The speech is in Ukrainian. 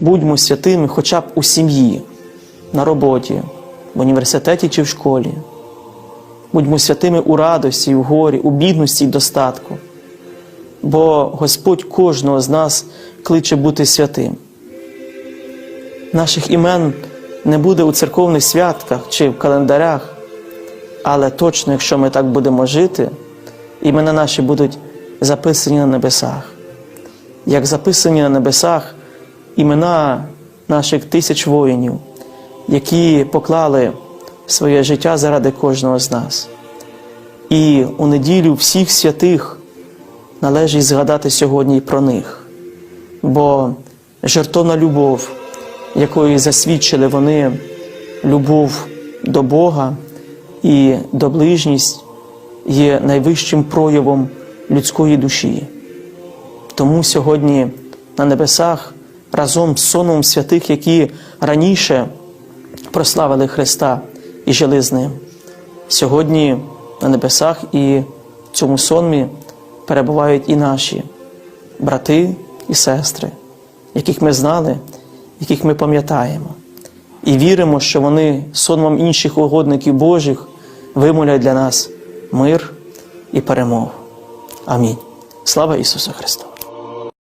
Будьмо святими хоча б у сім'ї, на роботі, в університеті чи в школі. Будьмо святими у радості, у горі, у бідності й достатку. Бо Господь кожного з нас кличе бути святим. Наших імен не буде у церковних святках чи в календарях, але точно, якщо ми так будемо жити, імена наші будуть записані на небесах. Як записані на небесах імена наших тисяч воїнів, які поклали своє життя заради кожного з нас. І у неділю всіх святих належить згадати сьогодні про них, бо жертовна любов, якою засвідчили вони любов до Бога і до ближність, є найвищим проявом людської душі. Тому сьогодні на небесах разом з соном святих, які раніше прославили Христа і жили з Ним. Сьогодні на небесах і в цьому сонмі перебувають і наші брати і сестри, яких ми знали, яких ми пам'ятаємо, і віримо, що вони сонмом інших угодників Божих вимолять для нас мир і перемогу. Амінь. Слава Ісусу Христу!